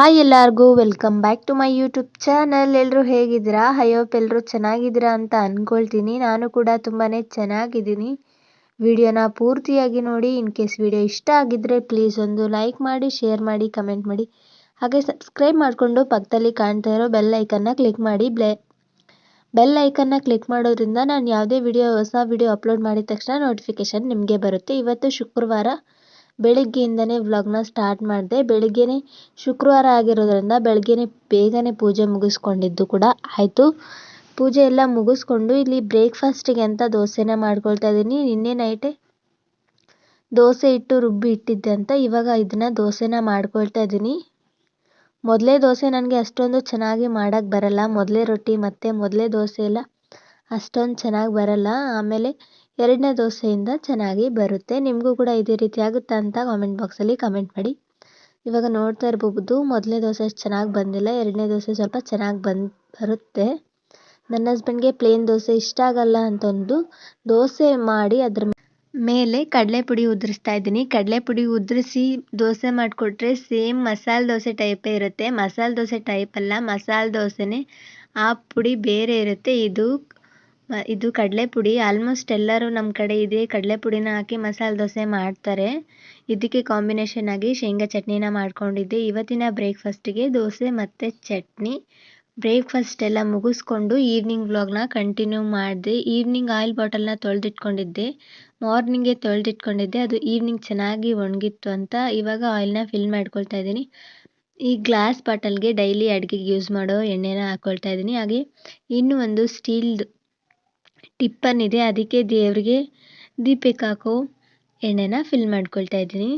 Hi ಎಲ್ಲರಿಗೂ welcome back to my YouTube channel ಎಲ್ಲರೂ ಹೇಗಿದ್ದೀರಾ? ಹೋಪ್ ಎಲ್ಲರೂ ಚೆನ್ನಾಗಿದ್ದೀರಾ ಅಂತ ಅಂದ್ಕೊಳ್ತೀನಿ ನಾನು ಕೂಡ ತುಂಬಾ ಚೆನ್ನಾಗಿದ್ದೀನಿ. ವಿಡಿಯೋನ ಪೂರ್ತಿಯಾಗಿ ನೋಡಿ ಇನ್ ಕೇಸ್ ವಿಡಿಯೋ ಇಷ್ಟ ಆಗಿದ್ದರೆ ಪ್ಲೀಸ್ ಒಂದು ಲೈಕ್ ಮಾಡಿ ಶೇರ್ ಮಾಡಿ ಕಮೆಂಟ್ ಮಾಡಿ. ಹಾಗೆ ಸಬ್ಸ್ಕ್ರೈಬ್ ಮಾಡಿಕೊಂಡು ಪಕ್ಕದಲ್ಲಿ ಕಾಣ್ತಾ ಇರೋ ಬೆಲ್ ಐಕನ್ನ ಕ್ಲಿಕ್ ಮಾಡಿ. ಬ್ಲೆ ಬೆಲ್ ಐಕನ್ನ ಕ್ಲಿಕ್ ಮಾಡೋದ್ರಿಂದ ನಾನು ಯಾವುದೇ ವಿಡಿಯೋ ಹೊಸ ವಿಡಿಯೋ ಅಪ್ಲೋಡ್ ಮಾಡಿದ ತಕ್ಷಣ ನೋಟಿಫಿಕೇಷನ್ ನಿಮಗೆ ಬರುತ್ತೆ. ಇವತ್ತು ಶುಕ್ರವಾರ ಬೆಳಿಗ್ಗೆಯಿಂದನೇ ವ್ಲಾಗ್ನ ಸ್ಟಾರ್ಟ್ ಮಾಡಿದೆ. ಬೆಳಗ್ಗೆಯೇ ಶುಕ್ರವಾರ ಆಗಿರೋದ್ರಿಂದ ಬೆಳಗ್ಗೆನೇ ಬೇಗನೆ ಪೂಜೆ ಮುಗಿಸ್ಕೊಂಡಿದ್ದು ಕೂಡ ಆಯಿತು. ಪೂಜೆ ಎಲ್ಲ ಮುಗಿಸ್ಕೊಂಡು ಇಲ್ಲಿ ಬ್ರೇಕ್ಫಾಸ್ಟಿಗೆ ಅಂತ ದೋಸೆನ ಮಾಡ್ಕೊಳ್ತಾ ಇದ್ದೀನಿ. ನಿನ್ನೆ ನೈಟೇ ದೋಸೆ ಇಟ್ಟು ರುಬ್ಬಿ ಇಟ್ಟಿದ್ದೆ ಅಂತ ಇವಾಗ ಇದನ್ನ ದೋಸೆನ ಮಾಡ್ಕೊಳ್ತಾ ಇದ್ದೀನಿ. ಮೊದಲೇ ದೋಸೆ ನನಗೆ ಅಷ್ಟೊಂದು ಚೆನ್ನಾಗಿ ಮಾಡೋಕ್ಕೆ ಬರಲ್ಲ. ಮೊದಲೇ ರೊಟ್ಟಿ, ಮತ್ತು ಮೊದಲೇ ದೋಸೆ ಎಲ್ಲ ಅಷ್ಟೊಂದು ಚೆನ್ನಾಗಿ ಬರಲ್ಲ. ಆಮೇಲೆ ಎರಡನೇ ದೋಸೆಯಿಂದ ಚೆನ್ನಾಗಿ ಬರುತ್ತೆ. ನಿಮಗೂ ಕೂಡ ಇದೇ ರೀತಿ ಆಗುತ್ತೆ ಅಂತ ಕಾಮೆಂಟ್ ಬಾಕ್ಸಲ್ಲಿ ಕಮೆಂಟ್ ಮಾಡಿ. ಇವಾಗ ನೋಡ್ತಾ ಇರ್ಬೋದು, ಮೊದಲನೇ ದೋಸೆ ಅಷ್ಟು ಚೆನ್ನಾಗಿ ಬಂದಿಲ್ಲ. ಎರಡನೇ ದೋಸೆ ಸ್ವಲ್ಪ ಚೆನ್ನಾಗಿ ಬಂದು, ಬರುತ್ತೆ. ನನ್ನ ಹಸ್ಬೆಂಡ್ಗೆ ಪ್ಲೇನ್ ದೋಸೆ ಇಷ್ಟ ಆಗಲ್ಲ ಅಂತಂದು ದೋಸೆ ಮಾಡಿ ಅದ್ರ ಮೇಲೆ ಕಡಲೆ ಪುಡಿ ಉದುರಿಸ್ತಾ ಇದ್ದೀನಿ. ಕಡಲೆ ಪುಡಿ ಉದುರಿಸಿ ದೋಸೆ ಮಾಡಿಕೊಟ್ರೆ ಸೇಮ್ ಮಸಾಲೆ ದೋಸೆ ಟೈಪೇ ಇರುತ್ತೆ. ಮಸಾಲೆ ದೋಸೆ ಟೈಪ್ ಅಲ್ಲ, ಮಸಾಲೆ ದೋಸೆನೇ ಆ ಪುಡಿ ಬೇರೆ ಇರುತ್ತೆ. ಇದು ಇದು ಕಡಲೆ ಪುಡಿ ಆಲ್ಮೋಸ್ಟ್ ಎಲ್ಲರೂ ನಮ್ಮ ಕಡೆ ಇದೆ ಕಡಲೆ ಪುಡಿನ ಹಾಕಿ ಮಸಾಲೆ ದೋಸೆ ಮಾಡ್ತಾರೆ. ಇದಕ್ಕೆ ಕಾಂಬಿನೇಷನ್ ಆಗಿ ಶೇಂಗಾ ಚಟ್ನಿನ ಮಾಡ್ಕೊಂಡಿದ್ದೆ. ಇವತ್ತಿನ ಬ್ರೇಕ್ಫಾಸ್ಟಿಗೆ ದೋಸೆ ಮತ್ತು ಚಟ್ನಿ. ಬ್ರೇಕ್ಫಾಸ್ಟ್ ಎಲ್ಲ ಮುಗಿಸ್ಕೊಂಡು ಈವ್ನಿಂಗ್ ವ್ಲಾಗ್ನ ಕಂಟಿನ್ಯೂ ಮಾಡಿದೆ. ಈವ್ನಿಂಗ್ ಆಯಿಲ್ ಬಾಟಲ್ನ ತೊಳೆದಿಟ್ಕೊಂಡಿದ್ದೆ. ಮಾರ್ನಿಂಗೇ ತೊಳೆದಿಟ್ಕೊಂಡಿದ್ದೆ. ಅದು ಈವ್ನಿಂಗ್ ಚೆನ್ನಾಗಿ ಒಣಗಿತ್ತು ಅಂತ ಇವಾಗ ಆಯಿಲ್ನ ಫಿಲ್ ಮಾಡ್ಕೊಳ್ತಾ ಇದ್ದೀನಿ. ಈ ಗ್ಲಾಸ್ ಬಾಟಲ್ಗೆ ಡೈಲಿ ಅಡುಗೆಗೆ ಯೂಸ್ ಮಾಡೋ ಎಣ್ಣೆನ ಹಾಕ್ಕೊಳ್ತಾ ಇದ್ದೀನಿ. ಹಾಗೆ ಇನ್ನೂ ಒಂದು ಸ್ಟೀಲ್ದು ಟಿಪ್ಪನ್ ಇದೆ ಅದಕ್ಕೆ ದೇವರಿಗೆ ದೀಪಕ್ಕೆ ಹಾಕೋ ಎಣ್ಣೆನ ಫಿಲ್ ಮಾಡ್ಕೊಳ್ತಾ ಇದ್ದೀನಿ.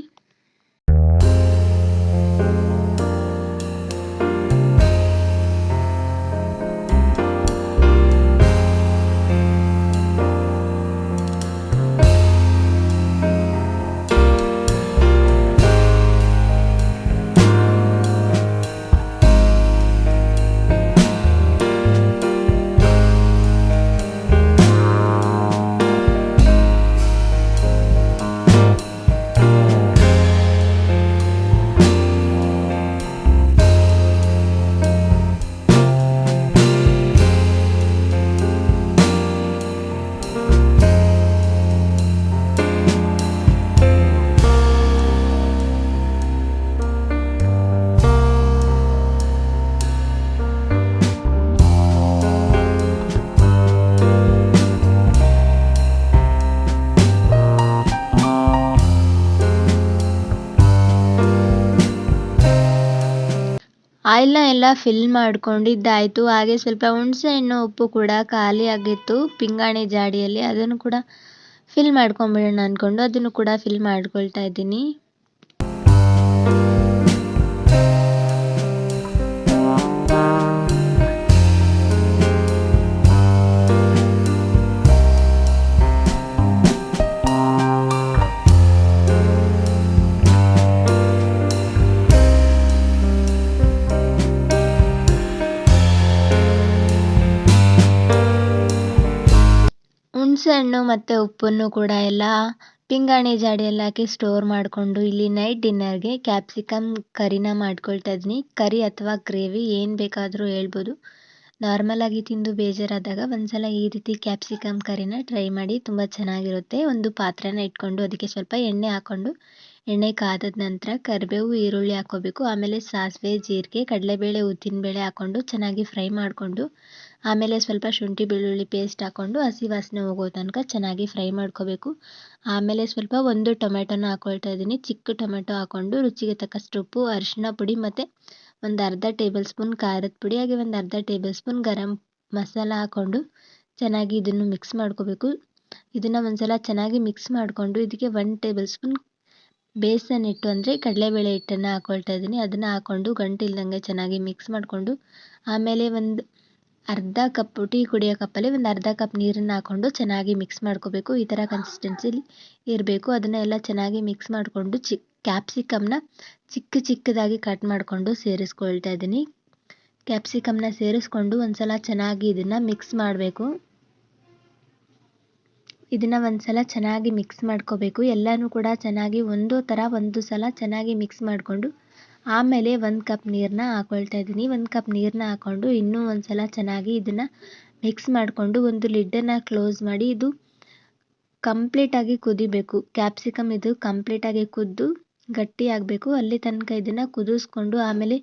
ಆಯಿಲ್ನ ಎಲ್ಲ ಫಿಲ್ ಮಾಡ್ಕೊಂಡಿದ್ದಾಯಿತು. ಹಾಗೆ ಸ್ವಲ್ಪ ಹುಣಸೆ ಹಣ್ಣು ಉಪ್ಪು ಕೂಡ ಖಾಲಿ ಆಗಿತ್ತು. ಪಿಂಗಾಣಿ ಜಾಡಿಯಲ್ಲಿ ಅದನ್ನು ಕೂಡ ಫಿಲ್ ಮಾಡ್ಕೊಂಬಿಡೋಣ ಅಂದ್ಕೊಂಡು ಅದನ್ನು ಕೂಡ ಫಿಲ್ ಮಾಡ್ಕೊಳ್ತಾ ಇದ್ದೀನಿ. ಹುಣಸೆಹಣ್ಣು ಮತ್ತು ಉಪ್ಪನ್ನು ಕೂಡ ಎಲ್ಲ ಪಿಂಗಾಣಿ ಜಾಡಿಯಲ್ಲಿ ಹಾಕಿ ಸ್ಟೋರ್ ಮಾಡಿಕೊಂಡು ಇಲ್ಲಿ ನೈಟ್ ಡಿನ್ನರ್ಗೆ ಕ್ಯಾಪ್ಸಿಕಮ್ ಕರಿನ ಮಾಡ್ಕೊಳ್ತಾ ಇದ್ದೀನಿ. ಕರಿ ಅಥವಾ ಗ್ರೇವಿ ಏನು ಬೇಕಾದರೂ ಹೇಳ್ಬೋದು. ನಾರ್ಮಲಾಗಿ ತಿಂದು ಬೇಜಾರಾದಾಗ ಒಂದ್ಸಲ ಈ ರೀತಿ ಕ್ಯಾಪ್ಸಿಕಮ್ ಕರಿನ ಟ್ರೈ ಮಾಡಿ ತುಂಬ ಚೆನ್ನಾಗಿರುತ್ತೆ. ಒಂದು ಪಾತ್ರೆನ ಇಟ್ಕೊಂಡು ಅದಕ್ಕೆ ಸ್ವಲ್ಪ ಎಣ್ಣೆ ಹಾಕ್ಕೊಂಡು ಎಣ್ಣೆ ಕಾದದ ನಂತರ ಕರಿಬೇವು, ಈರುಳ್ಳಿ ಹಾಕ್ಕೋಬೇಕು ಆಮೇಲೆ ಸಾಸಿವೆ, ಜೀರಿಗೆ, ಕಡಲೆಬೇಳೆ, ಉದ್ದಿನಬೇಳೆ ಹಾಕ್ಕೊಂಡು ಚೆನ್ನಾಗಿ ಫ್ರೈ ಮಾಡಿಕೊಂಡು ಆಮೇಲೆ ಸ್ವಲ್ಪ ಶುಂಠಿ, ಬೆಳ್ಳುಳ್ಳಿ ಪೇಸ್ಟ್ ಹಾಕ್ಕೊಂಡು ಹಸಿ ವಾಸನೆ ಹೋಗೋ ತನಕ ಚೆನ್ನಾಗಿ ಫ್ರೈ ಮಾಡ್ಕೋಬೇಕು. ಆಮೇಲೆ ಸ್ವಲ್ಪ ಒಂದು ಟೊಮೆಟೊನ ಹಾಕ್ಕೊಳ್ತಾ ಇದ್ದೀನಿ. ಚಿಕ್ಕ ಟೊಮೆಟೊ ಹಾಕ್ಕೊಂಡು ರುಚಿಗೆ ತಕ್ಕಷ್ಟು ಉಪ್ಪು ಅರಿಶಿನ ಪುಡಿ ಮತ್ತು ಒಂದು ಅರ್ಧ ಟೇಬಲ್ ಸ್ಪೂನ್ ಖಾರದ ಪುಡಿ, ಹಾಗೆ ಒಂದು ಅರ್ಧ ಟೇಬಲ್ ಸ್ಪೂನ್ ಗರಂ ಮಸಾಲ ಹಾಕ್ಕೊಂಡು ಚೆನ್ನಾಗಿ ಇದನ್ನು ಮಿಕ್ಸ್ ಮಾಡ್ಕೋಬೇಕು. ಇದನ್ನು ಒಂದ್ಸಲ ಚೆನ್ನಾಗಿ ಮಿಕ್ಸ್ ಮಾಡಿಕೊಂಡು ಇದಕ್ಕೆ ಒನ್ ಟೇಬಲ್ ಸ್ಪೂನ್ ಬೇಸನ್ ಹಿಟ್ಟು ಅಂದರೆ ಕಡಲೆಬೇಳೆ ಹಿಟ್ಟನ್ನು ಹಾಕ್ಕೊಳ್ತಾ ಇದ್ದೀನಿ. ಅದನ್ನು ಹಾಕ್ಕೊಂಡು ಗಂಟು ಇಲ್ದಂಗೆ ಚೆನ್ನಾಗಿ ಮಿಕ್ಸ್ ಮಾಡಿಕೊಂಡು ಆಮೇಲೆ ಒಂದು ಅರ್ಧ ಕಪ್ ಟೀ ಕುಡಿಯೋ ಕಪ್ಪಲ್ಲಿ ಒಂದು ಅರ್ಧ ಕಪ್ ನೀರನ್ನು ಹಾಕ್ಕೊಂಡು ಚೆನ್ನಾಗಿ ಮಿಕ್ಸ್ ಮಾಡ್ಕೋಬೇಕು. ಈ ಥರ ಕನ್ಸಿಸ್ಟೆನ್ಸಿಲಿ ಇರಬೇಕು. ಅದನ್ನು ಎಲ್ಲ ಚೆನ್ನಾಗಿ ಮಿಕ್ಸ್ ಮಾಡಿಕೊಂಡು ಚಿಕ್ ಕ್ಯಾಪ್ಸಿಕಮ್ನ ಚಿಕ್ಕ ಚಿಕ್ಕದಾಗಿ ಕಟ್ ಮಾಡಿಕೊಂಡು ಸೇರಿಸ್ಕೊಳ್ತಾ ಇದ್ದೀನಿ. ಕ್ಯಾಪ್ಸಿಕಮ್ನ ಸೇರಿಸ್ಕೊಂಡು ಒಂದು ಸಲ ಚೆನ್ನಾಗಿ ಇದನ್ನು ಮಿಕ್ಸ್ ಮಾಡಬೇಕು. ಇದನ್ನು ಒಂದು ಸಲ ಚೆನ್ನಾಗಿ ಮಿಕ್ಸ್ ಮಾಡ್ಕೋಬೇಕು. ಎಲ್ಲನೂ ಕೂಡ ಚೆನ್ನಾಗಿ ಒಂದು ಥರ ಒಂದು ಸಲ ಚೆನ್ನಾಗಿ ಮಿಕ್ಸ್ ಮಾಡಿಕೊಂಡು ಆಮೇಲೆ ಒಂದು ಕಪ್ ನೀರನ್ನ ಹಾಕೊಳ್ತಾ ಇದ್ದೀನಿ. ಒಂದು ಕಪ್ ನೀರನ್ನ ಹಾಕ್ಕೊಂಡು ಇನ್ನೂ ಒಂದು ಸಲ ಚೆನ್ನಾಗಿ ಇದನ್ನು ಮಿಕ್ಸ್ ಮಾಡಿಕೊಂಡು ಒಂದು ಲಿಡ್ಡನ್ನು ಕ್ಲೋಸ್ ಮಾಡಿ ಇದು ಕಂಪ್ಲೀಟಾಗಿ ಕುದಿಬೇಕು. ಕ್ಯಾಪ್ಸಿಕಮ್ ಇದು ಕಂಪ್ಲೀಟಾಗಿ ಕುದ್ದು ಗಟ್ಟಿ ಆಗಬೇಕು. ಅಲ್ಲಿ ತನಕ ಇದನ್ನು ಕುದಿಸ್ಕೊಂಡು ಆಮೇಲೆ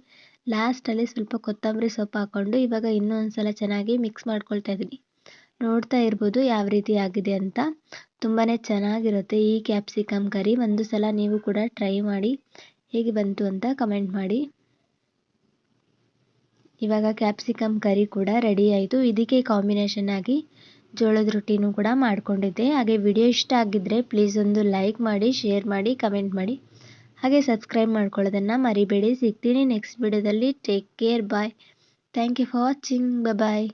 ಲಾಸ್ಟಲ್ಲಿ ಸ್ವಲ್ಪ ಕೊತ್ತಂಬರಿ ಸೊಪ್ಪು ಹಾಕ್ಕೊಂಡು ಇವಾಗ ಇನ್ನೂ ಒಂದು ಸಲ ಚೆನ್ನಾಗಿ ಮಿಕ್ಸ್ ಮಾಡ್ಕೊಳ್ತಾ ಇದ್ದೀನಿ. ನೋಡ್ತಾ ಇರ್ಬೋದು ಯಾವ ರೀತಿ ಆಗಿದೆ ಅಂತ. ತುಂಬಾ ಚೆನ್ನಾಗಿರುತ್ತೆ ಈ ಕ್ಯಾಪ್ಸಿಕಮ್ ಕರಿ. ಒಂದು ಸಲ ನೀವು ಕೂಡ ಟ್ರೈ ಮಾಡಿ ಹೇಗೆ ಬಂತು ಅಂತ ಕಮೆಂಟ್ ಮಾಡಿ. ಇವಾಗ ಕ್ಯಾಪ್ಸಿಕಮ್ ಕರಿ ಕೂಡ ರೆಡಿ ಆಯಿತು. ಇದಕ್ಕೆ ಕಾಂಬಿನೇಷನ್ ಆಗಿ ಜೋಳದ ರೊಟ್ಟಿನೂ ಕೂಡ ಮಾಡಿಕೊಂಡಿದ್ದೆ. ಹಾಗೆ ವಿಡಿಯೋ ಇಷ್ಟ ಆಗಿದ್ದರೆ ಪ್ಲೀಸ್ ಒಂದು ಲೈಕ್ ಮಾಡಿ ಶೇರ್ ಮಾಡಿ ಕಮೆಂಟ್ ಮಾಡಿ. ಹಾಗೆ ಸಬ್ಸ್ಕ್ರೈಬ್ ಮಾಡ್ಕೊಳ್ಳೋದನ್ನು ಮರಿಬೇಡಿ. ಸಿಗ್ತೀನಿ ನೆಕ್ಸ್ಟ್ ವಿಡಿಯೋದಲ್ಲಿ take care bye thank you for watching bye